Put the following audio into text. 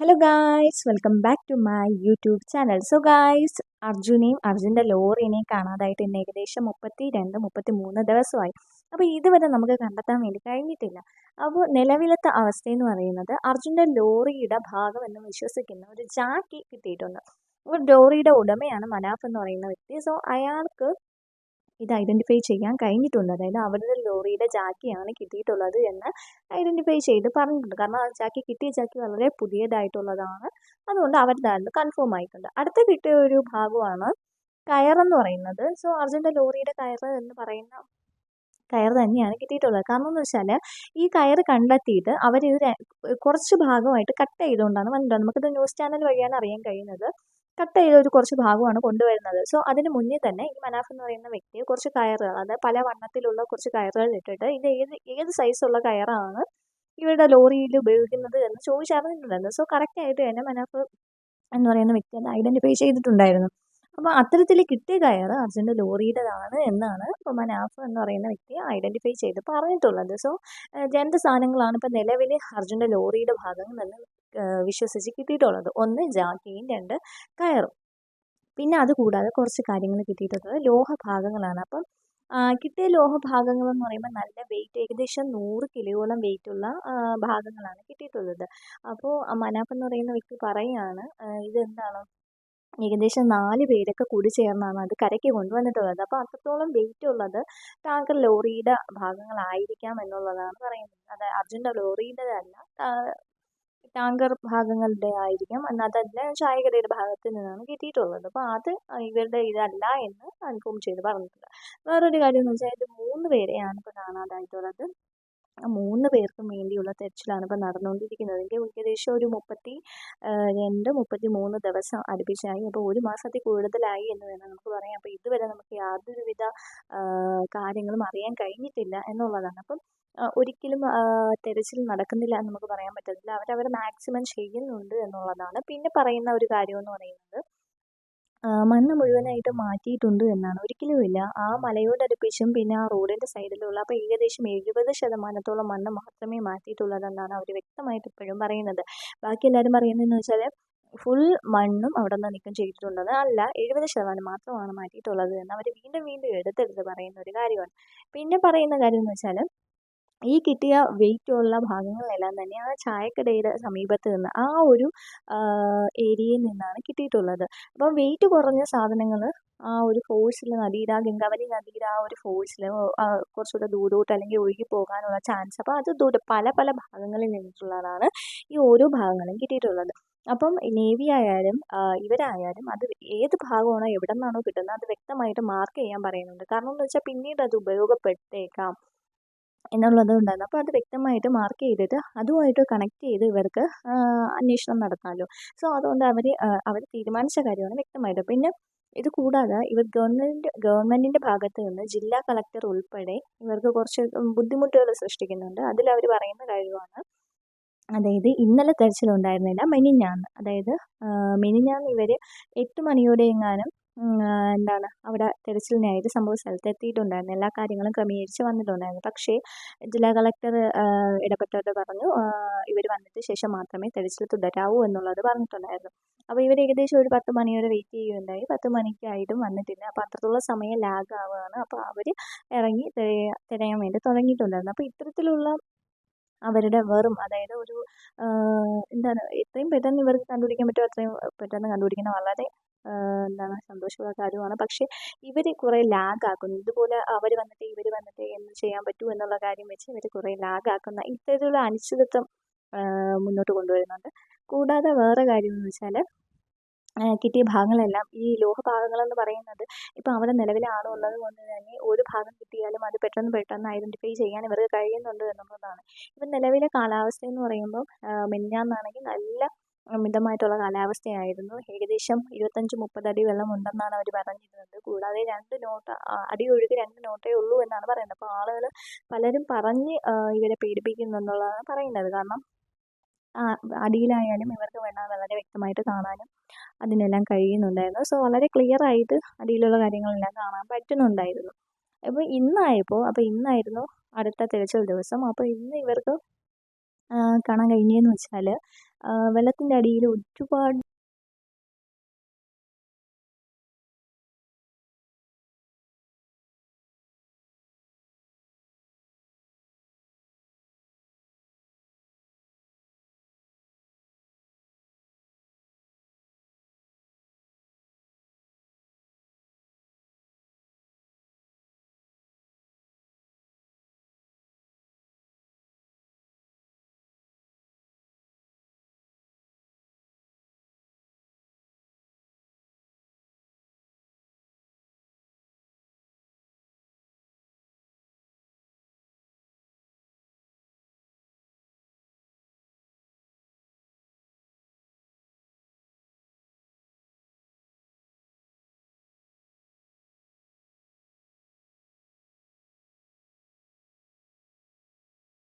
Hello guys welcome back to my YouTube channel so guys അർജുനെയും അർജുന്റെ ലോറിനെയും കാണാതായിട്ട് ഇന്ന് ഏകദേശം മുപ്പത്തി രണ്ട് മുപ്പത്തി മൂന്ന് ദിവസമായി. അപ്പോൾ ഇതുവരെ നമുക്ക് കണ്ടെത്താൻ വേണ്ടി കഴിഞ്ഞിട്ടില്ല. അപ്പോൾ നിലവിലത്തെ അവസ്ഥയെന്ന് പറയുന്നത് അർജുന്റെ ലോറിയുടെ ഭാഗം എന്ന് വിശ്വസിക്കുന്ന ഒരു ജാക്കി കിട്ടിയിട്ടുണ്ട്. ഒരു ലോറിയുടെ ഉടമയാണ് മനാഫ് എന്ന് പറയുന്ന വ്യക്തി. സോ അയാൾക്ക് ഇത് ഐഡന്റിഫൈ ചെയ്യാൻ കഴിഞ്ഞിട്ടുണ്ട്. അതായത് അവരുടെ ലോറിയുടെ ജാക്കിയാണ് കിട്ടിയിട്ടുള്ളത് എന്ന് ഐഡന്റിഫൈ ചെയ്ത് പറഞ്ഞിട്ടുണ്ട്. കാരണം ആ ജാക്കി കിട്ടിയ ജാക്കി വളരെ പുതിയതായിട്ടുള്ളതാണ്. അതുകൊണ്ട് അവരുടെ അത് കൺഫേം ആയിട്ടുണ്ട്. അടുത്ത കിട്ടിയ ഒരു ഭാഗമാണ് കയറെന്ന് പറയുന്നത്. സോ അർജുന്റെ ലോറിയുടെ കയറ് എന്ന് പറയുന്ന കയർ തന്നെയാണ് കിട്ടിയിട്ടുള്ളത്. കാരണം എന്ന് വെച്ചാൽ ഈ കയർ കണ്ടെത്തിയിട്ട് അവർ ഇത് കുറച്ച് ഭാഗമായിട്ട് കട്ട് ചെയ്തുകൊണ്ടാണ് വന്നത് നമുക്കിത് ന്യൂസ് ചാനൽ വഴിയാണ് അറിയാൻ കഴിയുന്നത്. കട്ട് ചെയ്ത ഒരു കുറച്ച് ഭാഗമാണ് കൊണ്ടുവരുന്നത്. സോ അതിന് മുന്നേ തന്നെ ഈ മനാഫ് എന്ന് പറയുന്ന വ്യക്തി കുറച്ച് കയറുകൾ അതായത് പല വണ്ണത്തിലുള്ള കുറച്ച് കയറുകൾ ഇട്ടിട്ട് ഇത് ഏത് ഏത് സൈസുള്ള കയറാണ് ഇവരുടെ ലോറിയിൽ ഉപയോഗിക്കുന്നത് എന്ന് ചോദിച്ചറിഞ്ഞിട്ടുണ്ടായിരുന്നു. സോ കറക്റ്റ് ആയിട്ട് തന്നെ മനാഫ് എന്ന് പറയുന്ന വ്യക്തി അത് ഐഡന്റിഫൈ ചെയ്തിട്ടുണ്ടായിരുന്നു. അപ്പോൾ അത്തരത്തിൽ കിട്ടിയ കയർ അർജുന്റെ ലോറിയുടേതാണ് എന്നാണ് മനാഫ് എന്ന് പറയുന്ന വ്യക്തി ഐഡന്റിഫൈ ചെയ്ത് പറഞ്ഞിട്ടുള്ളത്. സോ രണ്ട് സാധനങ്ങളാണ് ഇപ്പോൾ നിലവിൽ അർജുന്റെ ലോറിയുടെ ഭാഗങ്ങളിൽ നിന്ന് വിശ്വസിച്ച് കിട്ടിയിട്ടുള്ളത്. ഒന്ന് ജാക്കിയും രണ്ട് കയറും. പിന്നെ അത് കൂടാതെ കുറച്ച് കാര്യങ്ങൾ കിട്ടിയിട്ടുള്ളത് ലോഹഭാഗങ്ങളാണ്. അപ്പം കിട്ടിയ ലോഹഭാഗങ്ങൾ എന്ന് പറയുമ്പോൾ നല്ല വെയിറ്റ് ഏകദേശം നൂറ് കിലോയോളം വെയിറ്റ് ഉള്ള ഭാഗങ്ങളാണ് കിട്ടിയിട്ടുള്ളത്. അപ്പോൾ മനാഫ് എന്ന് പറയുന്ന വ്യക്തി പറയുകയാണ് ഇതെന്താണ്? ഏകദേശം നാല് പേരൊക്കെ കൂടി ചേർന്നാണ് അത് കരയ്ക്ക് കൊണ്ടുവന്നിട്ടുള്ളത്. അപ്പോൾ അത്രത്തോളം വെയിറ്റ് ഉള്ളത് ടാങ്കർ ലോറിയുടെ ഭാഗങ്ങളായിരിക്കാം എന്നുള്ളതാണ് പറയുന്നത്. അത് അർജുന്റെ ലോറിയുടേതല്ല ടാങ്കർ ഭാഗങ്ങളുടെ ആയിരിക്കാം. എന്നാൽ അതല്ല ചായക്കടയുടെ ഭാഗത്ത് നിന്നാണ് കിട്ടിയിട്ടുള്ളത്. അപ്പോൾ അത് ഇവരുടെ ഇതല്ല എന്ന് കൺഫേം ചെയ്ത് പറഞ്ഞിട്ടുണ്ട്. വേറൊരു കാര്യം എന്ന് വെച്ചാൽ ഇത് മൂന്ന് പേരെയാണ് ഇപ്പോൾ കാണാതായിട്ടുള്ളത്. മൂന്ന് പേർക്കും വേണ്ടിയുള്ള തെരച്ചിലാണ് ഇപ്പോൾ നടന്നുകൊണ്ടിരിക്കുന്നത്. എനിക്ക് ഏകദേശം ഒരു മുപ്പത്തി രണ്ട് മുപ്പത്തി മൂന്ന് ദിവസം അടുപ്പിച്ചായി. അപ്പോൾ ഒരു മാസത്തിൽ കൂടുതലായി എന്ന് വേണം നമുക്ക് പറയാം അപ്പോൾ ഇതുവരെ നമുക്ക് യാതൊരുവിധ കാര്യങ്ങളും അറിയാൻ കഴിഞ്ഞിട്ടില്ല എന്നുള്ളതാണ്. അപ്പം ഒരിക്കലും തെരച്ചിൽ നടക്കുന്നില്ല എന്ന് നമുക്ക് പറയാൻ പറ്റത്തില്ല. അവരവർ മാക്സിമം ചെയ്യുന്നുണ്ട് എന്നുള്ളതാണ്. പിന്നെ പറയുന്ന ഒരു കാര്യം എന്ന് പറയുന്നത് മണ്ണ് മുഴുവനായിട്ട് മാറ്റിയിട്ടുണ്ട് എന്നാണ്. ഒരിക്കലുമില്ല ആ മലയോടടുപ്പിച്ചും പിന്നെ ആ റോഡിന്റെ സൈഡിലുള്ള അപ്പോൾ ഏകദേശം എഴുപത് ശതമാനത്തോളം മണ്ണ് മാത്രമേ മാറ്റിയിട്ടുള്ളതെന്നാണ് അവർ വ്യക്തമായിട്ട് ഇപ്പോഴും പറയുന്നത്. ബാക്കി എല്ലാവരും പറയുന്നതെന്ന് വെച്ചാൽ ഫുൾ മണ്ണും അവിടെ നിന്ന് നീക്കം ചെയ്തിട്ടുണ്ടെന്ന് അല്ല എഴുപത് ശതമാനം മാത്രമാണ് മാറ്റിയിട്ടുള്ളത് എന്ന് അവർ വീണ്ടും വീണ്ടും എടുത്തെടുത്ത് പറയുന്ന ഒരു കാര്യമാണ്. പിന്നെ പറയുന്ന കാര്യം എന്ന് വെച്ചാൽ ഈ കിട്ടിയ വെയിറ്റ് ഉള്ള ഭാഗങ്ങളെല്ലാം തന്നെ ആ ചായക്കടയുടെ സമീപത്ത് നിന്ന് ആ ഒരു ഏരിയയിൽ നിന്നാണ് കിട്ടിയിട്ടുള്ളത്. അപ്പം വെയിറ്റ് കുറഞ്ഞ സാധനങ്ങൾ ആ ഒരു ഫോഴ്സിൽ നദിയുടെ ഗംഗാവലി നദിയുടെ ആ ഒരു ഫോഴ്സിൽ കുറച്ചുകൂടെ ദൂരോട്ട് അല്ലെങ്കിൽ ഒഴുകി പോകാനുള്ള ചാൻസ് അപ്പോൾ അത് ദൂരെ പല പല ഭാഗങ്ങളിൽ നിന്നിട്ടുള്ളതാണ് ഈ ഓരോ ഭാഗങ്ങളും കിട്ടിയിട്ടുള്ളത്. അപ്പം നേവി ആയാലും ഇവരായാലും അത് ഏത് ഭാഗമാണോ എവിടെ നിന്നാണോ കിട്ടുന്നത് അത് വ്യക്തമായിട്ട് മാർക്ക് ചെയ്യാൻ പറയുന്നുണ്ട്. കാരണം എന്ന് വെച്ചാൽ പിന്നീട് അത് ഉപയോഗപ്പെട്ടേക്കാം. എന്നുള്ളത് ഉണ്ടായിരുന്നു അപ്പോൾ അത് വ്യക്തമായിട്ട് മാർക്ക് ചെയ്തിട്ട് അതുമായിട്ട് കണക്ട് ചെയ്ത് ഇവർക്ക് അന്വേഷണം നടത്താമല്ലോ സോ അതുകൊണ്ട് അവർ അവർ തീരുമാനിച്ച കാര്യമാണ് വ്യക്തമായിട്ട്. പിന്നെ ഇത് കൂടാതെ ഇവർ ഗവൺമെന്റ് ഗവൺമെന്റിന്റെ ഭാഗത്ത് നിന്ന് ജില്ലാ കളക്ടർ ഉൾപ്പെടെ ഇവർക്ക് കുറച്ച് ബുദ്ധിമുട്ടുകൾ സൃഷ്ടിക്കുന്നുണ്ട്. അതിൽ അവർ പറയുന്ന കാര്യമാണ്. അതായത് ഇന്നലെ തെരച്ചിലുണ്ടായിരുന്നില്ല മെനിഞ്ഞാന്ന്. അതായത് മെനിഞ്ഞാന്ന് ഇവർ എട്ട് മണിയോടെ എങ്ങാനും എന്താണ്? അവിടെ തിരച്ചിലിനായിട്ട് സംഭവ സ്ഥലത്ത് എത്തിയിട്ടുണ്ടായിരുന്നു എല്ലാ കാര്യങ്ങളും ക്രമീകരിച്ച് വന്നിട്ടുണ്ടായിരുന്നു. പക്ഷേ ജില്ലാ കളക്ടർ ഇടപെട്ടവർ പറഞ്ഞു ഇവർ വന്നിട്ട് ശേഷം മാത്രമേ തിരച്ചിൽ തുടരാവൂ എന്നുള്ളത് പറഞ്ഞിട്ടുണ്ടായിരുന്നു. അപ്പോൾ ഇവർ ഏകദേശം ഒരു പത്ത് മണിയോടെ വെയിറ്റ് ചെയ്യുകയുണ്ടായി. പത്ത് മണിക്കായിട്ടും വന്നിട്ടില്ല. അപ്പോൾ അത്രത്തോളം സമയം ലാഗ് ആവുകയാണ്. അപ്പോൾ അവർ ഇറങ്ങി തിരയ- തിരയാൻ വേണ്ടി തുടങ്ങിയിട്ടുണ്ടായിരുന്നു. അപ്പോൾ ഇത്തരത്തിലുള്ള അവരുടെ വെറും അതായത് ഒരു എന്താണ് എത്രയും പെട്ടെന്ന് ഇവർക്ക് കണ്ടുപിടിക്കാൻ പറ്റുമോ? അത്രയും പെട്ടെന്ന് കണ്ടുപിടിക്കുന്ന വളരെ എന്താണ് സന്തോഷമുള്ള കാര്യമാണ്. പക്ഷേ ഇവർ കുറേ ലാഗാക്കുന്നു ഇതുപോലെ അവർ വന്നിട്ട് ഇവർ വന്നിട്ട് എന്ന് ചെയ്യാൻ പറ്റൂ എന്നുള്ള കാര്യം വെച്ച് ഇവർ കുറേ ലാഗാക്കുന്ന ഇത്തരത്തിലുള്ള അനിശ്ചിതത്വം മുന്നോട്ട് കൊണ്ടുവരുന്നുണ്ട്. കൂടാതെ വേറെ കാര്യം എന്ന് വെച്ചാൽ കിട്ടിയ ഭാഗങ്ങളെല്ലാം ഈ ലോഹഭാഗങ്ങളെന്ന് പറയുന്നത് ഇപ്പോൾ അവിടെ നിലവിലെ ആളുള്ളത് കൊണ്ട് തന്നെ ഒരു ഭാഗം കിട്ടിയാലും അത് പെട്ടെന്ന് പെട്ടെന്ന് ഐഡന്റിഫൈ ചെയ്യാൻ ഇവർക്ക് കഴിയുന്നുണ്ട് എന്നുള്ളതാണ്. ഇപ്പം നിലവിലെ കാലാവസ്ഥ എന്ന് പറയുമ്പോൾ മിനിഞ്ഞാന്നാണെങ്കിൽ നല്ല മിതമായിട്ടുള്ള കാലാവസ്ഥയായിരുന്നു. ഏകദേശം ഇരുപത്തഞ്ച് മുപ്പത് അടി വെള്ളം ഉണ്ടെന്നാണ് അവർ പറഞ്ഞിരുന്നത്. കൂടാതെ രണ്ട് നോട്ട് അടി ഒഴുകി രണ്ട് നോട്ടേ ഉള്ളൂ എന്നാണ് പറയുന്നത്. അപ്പോൾ ആളുകൾ പലരും പറഞ്ഞ് ഇവരെ പേടിപ്പിക്കുന്നെന്നുള്ളതാണ് പറയുന്നത്. കാരണം അടിയിലായാലും ഇവർക്ക് വെള്ളം വളരെ വ്യക്തമായിട്ട് കാണാനും അതിനെല്ലാം കഴിയുന്നുണ്ടായിരുന്നു. സോ വളരെ ക്ലിയർ ആയിട്ട് അടിയിലുള്ള കാര്യങ്ങളെല്ലാം കാണാൻ പറ്റുന്നുണ്ടായിരുന്നു. അപ്പോൾ ഇന്നായപ്പോൾ അപ്പോൾ ഇന്നായിരുന്നു അടുത്ത തിരച്ചിൽ ദിവസം. അപ്പോൾ ഇന്ന് ഇവർക്ക് കാണാൻ കഴിഞ്ഞതെന്ന് വെച്ചാൽ വെള്ളത്തിന്റെ അടിയിൽ ഒരുപാട്